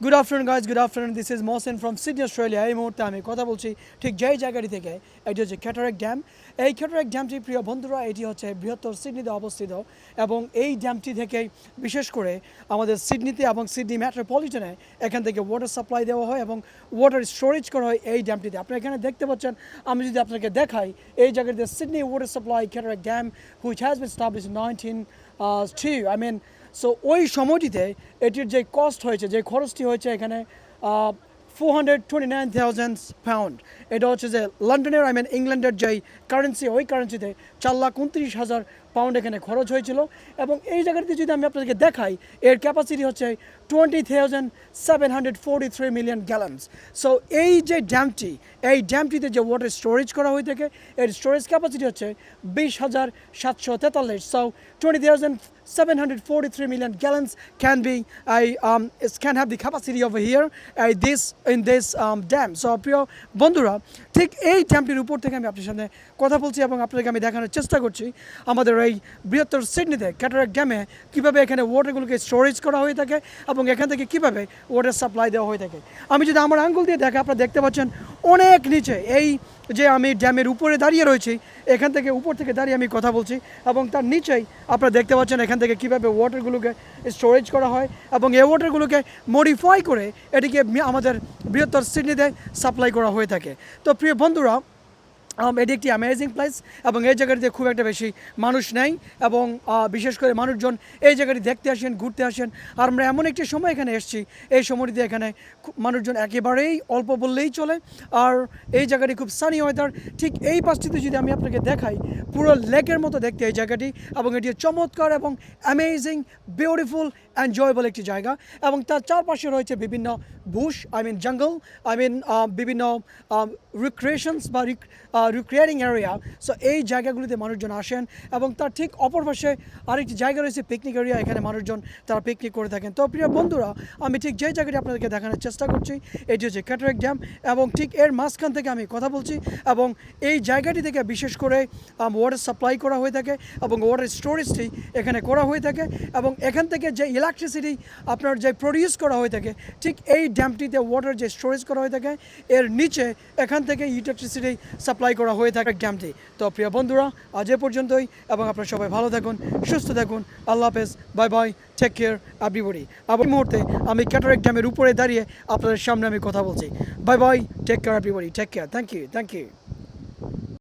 Good afternoon guys good afternoon this is Mohsin from Sydney Australia এই মুহূর্তে আমি কথা বলছি ঠিক যেই জায়গাটি থেকে, এটি হচ্ছে ক্যাটারেক ড্যাম এই ক্যাটারেক ড্যামটি প্রিয় বন্ধুরা, এটি হচ্ছে বৃহত্তর সিডনিতে অবস্থিত এবং এই ড্যামটি থেকে বিশেষ করে আমাদের সিডনিতে এবং সিডনি মেট্রোপলিটনে এখান থেকে ওয়াটার সাপ্লাই দেওয়া হয় এবং ওয়াটার স্টোরেজ করা হয় এই ড্যামটিতে। আপনি এখানে দেখতে পাচ্ছেন, আমি যদি আপনাকে দেখাই, এই জায়গাটিতে Sydney water supply Cataract dam which has been establish nineteen three I mean so ওই সময়টিতে এটির যে কস্ট হয়েছে, যে খরচটি হয়েছে এখানে four hundred twenty nine thousand pound এটা হচ্ছে যে লন্ডনের আই মিন ইংল্যান্ডের যেই কারেন্সি ওই কারেন্সিতে চার লাখ উনত্রিশ হাজার পাউন্ড এখানে খরচ হয়েছিল। এবং এই জায়গাটিতে যদি আমি আপনাদেরকে দেখাই এর ক্যাপাসিটি হচ্ছে twenty thousand seven hundred forty three million gallons so এই যে ড্যামটি এই ড্যামটিতে যে ওয়াটার স্টোরেজ করা হয়ে থাকে এর স্টোরেজ ক্যাপাসিটি হচ্ছে বিশ হাজার সাতশো তেতাল্লিশ। So twenty thousand 743 million gallons can be I um is, can have the capacity over here uh, this in this um, dam. So প্রিয় বন্ধুরা ঠিক এই ড্যামটির উপর থেকে আমি আপনার সামনে কথা বলছি এবং আপনাদেরকে আমি দেখানোর চেষ্টা করছি। আমাদের এই বৃহত্তর সিডনিতে ক্যাটারাক ড্যামে কীভাবে এখানে ওয়াটারগুলোকে স্টোরেজ করা হয়ে থাকে এবং এখান থেকে কীভাবে ওয়াটার সাপ্লাই দেওয়া হয়ে থাকে। আমি যদি আমার আঙ্গুল দিয়ে দেখা, আপনারা দেখতে পাচ্ছেন অনেক নিচে এই যে আমি ড্যামের উপরে দাঁড়িয়ে রয়েছি, এখান থেকে উপর থেকে দাঁড়িয়ে আমি কথা বলছি এবং তার নিচেই আপনারা দেখতে পাচ্ছেন এখান থেকে কীভাবে ওয়াটারগুলোকে স্টোরেজ করা হয় এবং এই ওয়াটারগুলোকে মডিফাই করে এটিকে আমাদের বৃহত্তর সিডনিতে সাপ্লাই করা হয়ে থাকে। তো প্রিয় বন্ধুরা এটি একটি অ্যামেজিং প্লেস এবং এই জায়গাটিতে খুব একটা বেশি মানুষ নেই এবং বিশেষ করে মানুষজন এই জায়গাটি দেখতে আসেন, ঘুরতে আসেন। আর আমরা এমন একটি সময় এখানে এসেছি, এই সময়টিতে এখানে মানুষজন একেবারেই অল্প বললেই চলে। আর এই জায়গাটি খুব সানি ওয়েদার ঠিক এই পাশটিতে যদি আমি আপনাকে দেখাই, পুরো লেকের মতো দেখতে এই জায়গাটি এবং এটি চমৎকার এবং অ্যামেজিং বিউটিফুল এনজয়েবল একটি জায়গা এবং তার চারপাশে রয়েছে বিভিন্ন বুশ আই মিন জঙ্গল আই মিন বিভিন্ন রিক্রিয়েশনস বা রিক্রিয়েটিং এরিয়া সো এই জায়গাগুলিতে মানুষজন আসেন এবং তার ঠিক অপর পাশে আরেকটি জায়গা রয়েছে পিকনিক এরিয়া এখানে মানুষজন তারা পিকনিক করে থাকেন। তো, প্রিয় বন্ধুরা, আমি ঠিক যে জায়গাটি আপনাদেরকে দেখানোর চেষ্টা করছি, এটি হচ্ছে ক্যাটারেক ড্যাম এবং ঠিক এর মাঝখান থেকে আমি কথা বলছি এবং এই জায়গাটি থেকে বিশেষ করে ওয়াটার সাপ্লাই করা হয়ে থাকে এবং ওয়াটার স্টোরেজটি এখানে করা হয়ে থাকে এবং এখান থেকে যে ইলেকট্রিসিটি আপনার যে প্রডিউস করা হয়ে থাকে, ঠিক এই ড্যামটিতে ওয়াটার যে স্টোরেজ করা হয়ে থাকে, এর নিচে এখান থেকে ইলেকট্রিসিটি সাপ্লাই করা হয়ে থাকে ড্যামটি। তো প্রিয় বন্ধুরা, আজ এ পর্যন্তই, এবং আপনারা সবাই ভালো থাকুন, সুস্থ থাকুন, আল্লাহ হাফেজ bye bye take care everybody আবার মুহূর্তে আমি ক্যাটারেক ড্যামের উপরে দাঁড়িয়ে আপনাদের সামনে আমি কথা বলছি। Bye bye take care everybody take care thank you thank you